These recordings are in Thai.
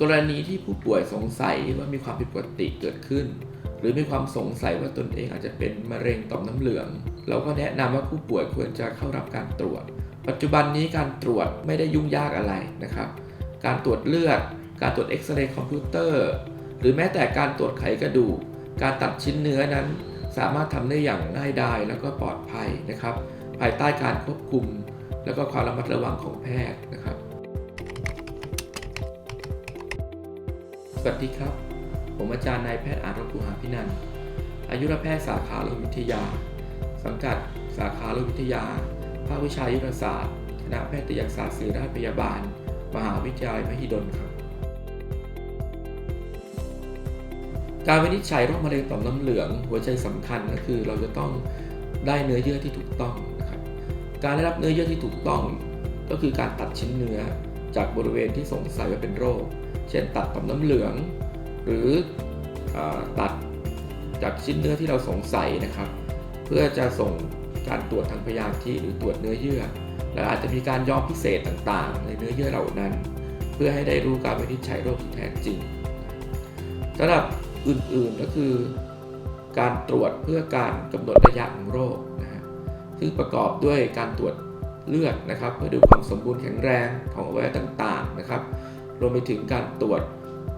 กรณีที่ผู้ป่วยสงสัยว่ามีความผิดปกติเกิดขึ้น หรือมีความสงสัยว่าตนเองอาจจะเป็นมะเร็งต่อมน้ำเหลือง เราก็แนะนำว่าผู้ป่วยควรจะเข้ารับการตรวจ ปัจจุบันนี้การตรวจไม่ได้ยุ่งยากอะไรนะครับ การตรวจเลือด การตรวจเอ็กซเรย์คอมพิวเตอร์ หรือแม้แต่การตรวจไขกระดูก การตัดชิ้นเนื้อนั้น สามารถทำได้อย่างง่ายดายแล้วก็ปลอดภัยนะครับ ภายใต้การควบคุม แล้วก็ความระมัดระวังของแพทย์นะครับ วัสดีครับ ผมอาจารย์นายแพทย์อารมณ์กุหาพินันอายุรแพทย์สาขาโรควิทยา สังกัดสาขาโรควิทยา ภาควิชายุรศาสตร์ คณะแพทยศาสตร์ศิริราชพยาบาล มหาวิทยาลัยมหิดลครับ การวินิจฉัยโรคมะเร็งต่อมน้ำเหลือง หัวใจสำคัญก็คือเราจะต้องได้เนื้อเยื่อที่ถูกต้องนะครับ การได้รับเนื้อเยื่อที่ถูกต้อง ก็คือการตัดชิ้นเนื้อจากบริเวณที่สงสัยว่าเป็นโรค เช่นตัดต่อมน้ำเหลือง หรืออตัดจากชิ้นเนื้อที่เราสงสัยนะครับ เพื่อจะส่งการตรวจทางพยาธิหรือตรวจเนื้อเยื่อ และอาจจะมีการย้อมพิเศษต่างๆ ในเนื้อเยื่อเหล่านั้น เพื่อให้ได้รู้การวินิจฉัยโรคที่แท้จริงสำหรับอื่นๆก็คือ การตรวจเพื่อการกำหนดระยะของโรคนะฮะซึ่งประกอบด้วยการตรวจเลือดนะครับ เพื่อดูความสมบูรณ์แข็งแรงของอวัยวะต่างๆนะครับ รวมไปถึงการตรวจ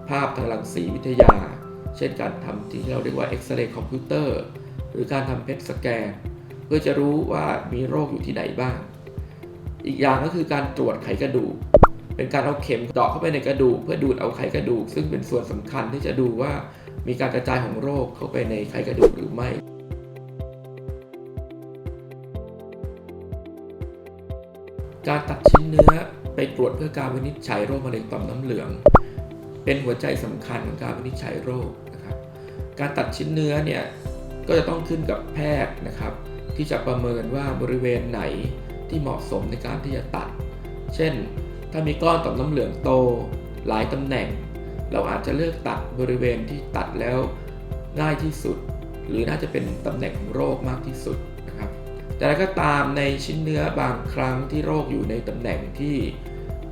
ภาพทางรังสีวิทยา เช่นการทำที่เราเรียกว่าเอ็กซเรย์คอมพิวเตอร์ หรือการทำเพชสแกน เพื่อจะรู้ว่ามีโรคอยู่ที่ไหนบ้าง อีกอย่างก็คือการตรวจไขกระดูก เป็นการเอาเข็มเจาะเข้าไปในกระดูก เพื่อดูดเอาไขกระดูก ซึ่งเป็นส่วนสำคัญที่จะดูว่ามีการกระจายของโรคเข้าไปในไขกระดูกหรือไม่การตัดชิ้นเนื้อ ไปตรวจเพื่อการวินิจฉัยโรคมะเร็งต่อมน้ำเหลือง เป็นหัวใจสำคัญของการวินิจฉัยโรคนะครับ การตัดชิ้นเนื้อเนี่ยก็จะต้องขึ้นกับแพทย์นะครับ ที่จะประเมินว่าบริเวณไหนที่เหมาะสมในการที่จะตัด เช่น ถ้ามีก้อนต่อมน้ำเหลืองโตหลายตำแหน่ง เราอาจจะเลือกตัดบริเวณที่ตัดแล้วง่ายที่สุด หรือน่าจะเป็นตำแหน่งของโรคมากที่สุดนะครับ แต่แล้วก็ตามในชิ้นเนื้อบางครั้งที่โรคอยู่ในตำแหน่งที่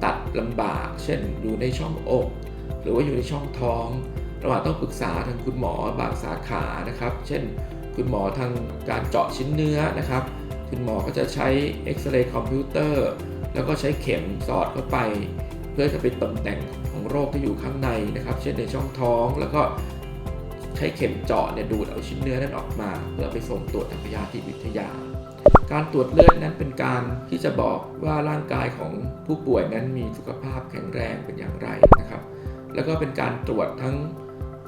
ตัดลำบาก เช่นอยู่ในช่องอก หรือว่าอยู่ในช่องท้องเราอาจต้องปรึกษาทางคุณหมอบางสาขานะครับ เช่น คุณหมอทางการเจาะชิ้นเนื้อนะครับ คุณหมอก็จะใช้เอ็กซเรย์คอมพิวเตอร์แล้วก็ใช้เข็มสอดเข้าไป เพื่อจะเป็นตำแหน่งของโรคที่อยู่ข้างในนะครับ เช่นในช่องท้องแล้วก็ใช้เข็มเจาะเนี่ยดูดเอาชิ้นเนื้อนั้นออกมา เพื่อไปส่งตรวจทางพยาธิวิทยา การตรวจเลือดนั้นเป็นการที่จะบอกว่าร่างกายของผู้ป่วยนั้นมีสุขภาพแข็งแรงเป็นอย่างไรนะครับ แล้วก็เป็นการตรวจทั้ง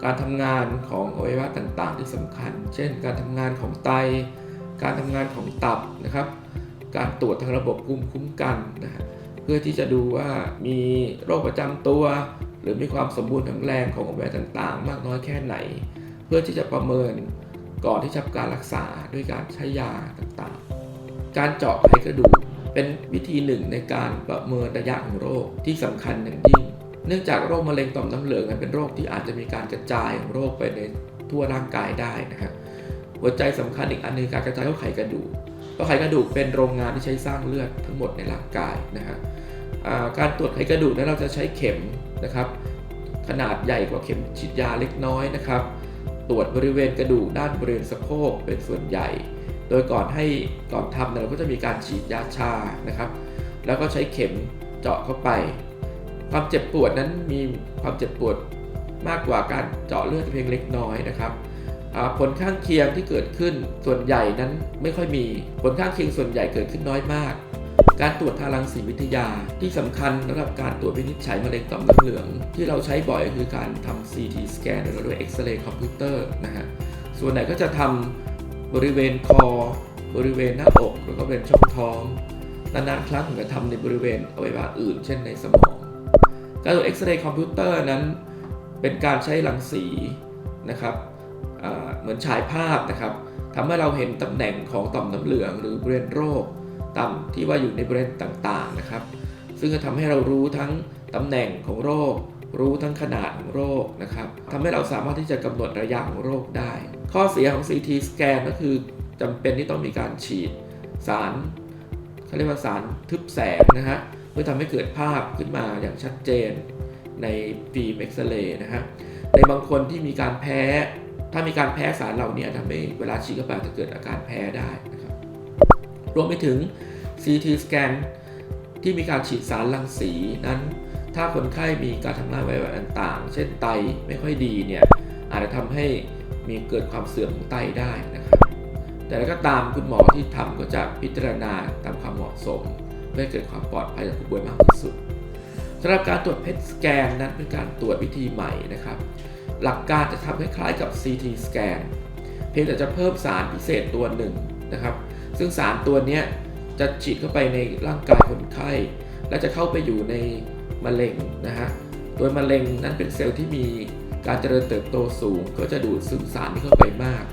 การทำงานของอวัยวะต่างๆ ที่สำคัญ เช่น การทำงานของไต การทำงานของตับนะครับ การตรวจทางระบบภูมิคุ้มกันนะฮะเพื่อที่จะดูว่ามีโรคประจำตัว หรือมีความสมบูรณ์แข็งแรงของอวัยวะต่างๆ มากน้อยแค่ไหน เพื่อที่จะประเมินก่อนที่จะการรักษาด้วยการใช้ยาต่างๆ การเจาะไขกระดูก เป็นวิธีหนึ่งในการประเมินระยะของโรคที่สำคัญอย่างยิ่ง เนื่องจากโรคมะเร็งต่อมน้ำเหลืองเป็นโรคที่อาจจะมีการกระจายของโรคไปในทั่วร่างกายได้นะครับหัวใจสำคัญอีกอันหนึงการกระจายของไขกระดูกเพราะไขกระดูกเป็นโรงงานที่ใช้สร้างเลือดทั้งหมดในร่างกายนะฮะอ่าการตรวจไขกระดูกนั้นเราจะใช้เข็มนะครับ ขนาดใหญ่กว่าเข็มฉีดยาเล็กน้อยนะครับ ตรวจบริเวณกระดูกด้านบริเวณสะโพกเป็นส่วนใหญ่ โดยก่อนให้ก่อนทำเนี่ยเราก็จะมีการฉีดยาชานะครับ แล้วก็ใช้เข็มเจาะเข้าไป ความเจ็บปวดนั้นมีความเจ็บปวดมากกว่าการเจาะเลือดเพียงเล็กน้อยนะครับผลข้างเคียงที่เกิดขึ้นส่วนใหญ่นั้นไม่ค่อยมีผลข้างเคียงส่วนใหญ่เกิดขึ้นน้อยมาก การตรวจทางรังสีวิทยาที่สำคัญสำหรับการตรวจวินิจฉัยมะเร็งต่อมน้ำเหลือง ที่เราใช้บ่อยก็คือการทำ CT สแกนหรือด้วยเอ็กซเรย์คอมพิวเตอร์นะฮะส่วนไหนก็จะทำ บริเวณคอบริเวณหน้าอกแล้วก็เป็นช่องท้องนานๆครั้งถึงจะทำในบริเวณอวัยวะอื่น เช่นในสมอง การตรวจเอ็กซเรย์คอมพิวเตอร์นั้น เป็นการใช้รังสีนะครับเหมือนฉายภาพนะครับทำให้เราเห็นตำแหน่งของต่อมน้ำเหลืองหรือบริเวณโรคตามที่ว่าอยู่ในบริเวณต่างๆนะครับ ซึ่งจะทำให้เรารู้ทั้งตำแหน่งของโรค รู้ทั้งขนาดของโรคนะครับทำให้เราสามารถที่จะกำหนดระยะของโรคได้ ข้อเสียของ CT สแกนก็คือจำเป็นที่ต้องมีการฉีดสารเขาเรียกว่าสารทึบแสงนะฮะเพื่อทำให้เกิดภาพขึ้นมาอย่างชัดเจนในฟิล์มเอ็กซเรย์นะฮะในบางคนที่มีการแพ้ ถ้ามีการแพ้สารเหล่านี้ทำให้เวลาฉีดเข้าไปจะเกิดอาการแพ้ได้นะครับรวมไปถึง CT สแกนที่มีการฉีดสารรังสีนั้น ถ้าคนไข้มีการทำงานไวรัสต่างๆ เช่นไตไม่ค่อยดีเนี่ยอาจจะทำให้ มีเกิดความเสื่อมของไตได้นะครับ แต่แล้วก็ตามคุณหมอที่ทำก็จะพิจารณาตามความเหมาะสม เพื่อเกิดความปลอดภัยกับผู้ป่วยมากที่สุดสำหรับการตรวจเพชสแกนนั้นเป็นการตรวจวิธีใหม่นะครับ หลักการจะทำคล้ายๆกับ CT สแกนเพียงแต่จะเพิ่มสารพิเศษตัวหนึ่งนะครับ ซึ่งสารตัวนี้จะฉีดเข้าไปในร่างกายคนไข้ และจะเข้าไปอยู่ในมะเร็งนะฮะ โดยมะเร็งนั้นเป็นเซลล์ที่มี การเจริญเติบโตสูงก็จะดูดซึมสารที่เข้าไปมาก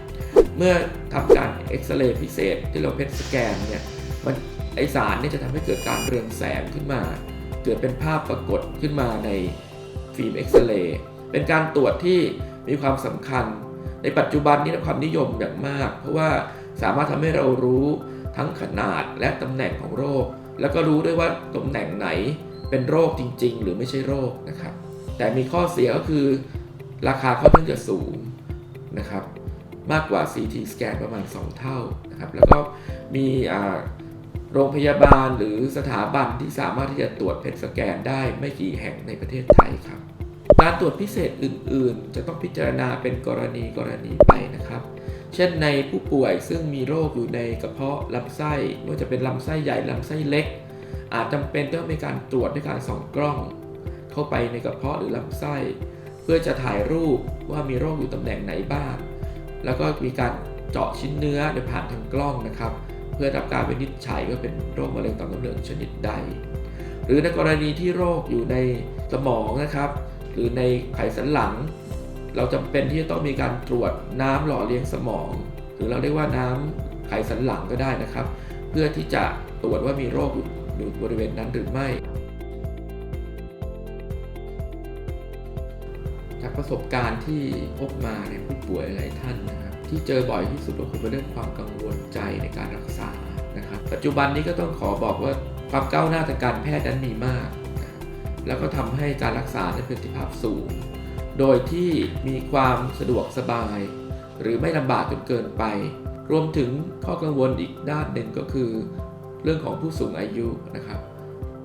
เมื่อทำการเอ็กซเรย์พิเศษที่เราเพชสแกนเนี่ยมันไอสารนี่จะทำให้เกิดการเรืองแสงขึ้นมา เกิดเป็นภาพปรากฏขึ้นมาในฟิล์มเอ็กซเรย์เป็นการตรวจที่มีความสำคัญ ในปัจจุบันนี้ได้ความนิยมอย่างมาก เพราะว่าสามารถทำให้เรารู้ทั้งขนาดและตำแหน่งของโรค แล้วก็รู้ด้วยว่าตำแหน่งไหนเป็นโรคจริง ๆ หรือไม่ใช่โรคนะครับ แต่มีข้อเสียก็คือ ราคาค่อนข้างจะสูงนะครับ มากกว่า CT สแกนประมาณ 2 เท่านะครับ แล้วก็มีโรงพยาบาลหรือสถาบันที่สามารถที่จะตรวจเพชสแกนได้ไม่กี่แห่งในประเทศไทยครับ การตรวจพิเศษอื่น ๆ จะต้องพิจารณาเป็นกรณีกรณีไปนะครับ เช่นในผู้ป่วยซึ่งมีโรคอยู่ในกระเพาะลำไส้ไม่ว่าจะเป็นลำไส้ใหญ่ลำไส้เล็ก อาจจำเป็นต้องมีการตรวจด้วยการส่องกล้อง เข้าไปในกระเพาะหรือลำไส้ เพื่อจะถ่ายรูปว่ามีโรคอยู่ตำแหน่งไหนบ้าง แล้วก็มีการเจาะชิ้นเนื้อโดยผ่านทางกล้องนะครับ เพื่อรับการวินิจฉัยว่าเป็นโรคมะเร็งต่อมน้ำเหลืองชนิดใด หรือในกรณีที่โรคอยู่ในสมองนะครับ หรือในไขสันหลัง เราจำเป็นที่จะต้องมีการตรวจน้ำหล่อเลี้ยงสมอง หรือเราเรียกว่าน้ำไขสันหลังก็ได้นะครับ เพื่อที่จะตรวจว่ามีโรคอยู่อยู่บริเวณนั้นหรือไม่ากประสบการณ์ที่พบมาในผู้ป่วยหลายท่านนะครับที่เจอบ่อยที่สุดก็คือเป็นเรื่องความกังวลใจในการรักษานะครับปัจจุบันนี้ก็ต้องขอบอกว่าความก้าวหน้าทางการแพทย์นั้นมีมาก แล้วก็ทำให้การรักษานั้นเป็นประสิทธิภาพสูง โดยที่มีความสะดวกสบาย หรือไม่ลำบากจนเกินไป รวมถึงข้อกังวลอีกด้านหนึ่งก็คือ เรื่องของผู้สูงอายุนะครับ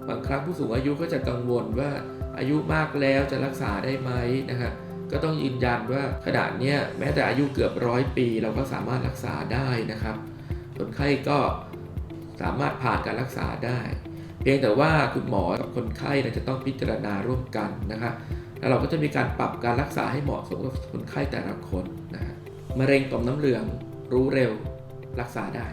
บางครั้งผู้สูงอายุก็จะกังวลว่าอายุมากแล้วจะรักษาได้ไหมนะครับก็ต้องยืนยันว่าขณะเนี้แม้แต่อายุเกือบร้อยปี เราก็สามารถรักษาได้นะครับคนไข้ก็สามารถผ่านการรักษาได้ เพียงแต่ว่าคุณหมอกับคนไข้เนี่ยจะต้องพิจารณาร่วมกันนะครับแล้วเราก็จะมีการปรับการรักษาให้เหมาะสมกับคนไข้แต่ละคนนะฮะมะเร็งต่อมน้ำเหลืองรู้เร็วรักษาได้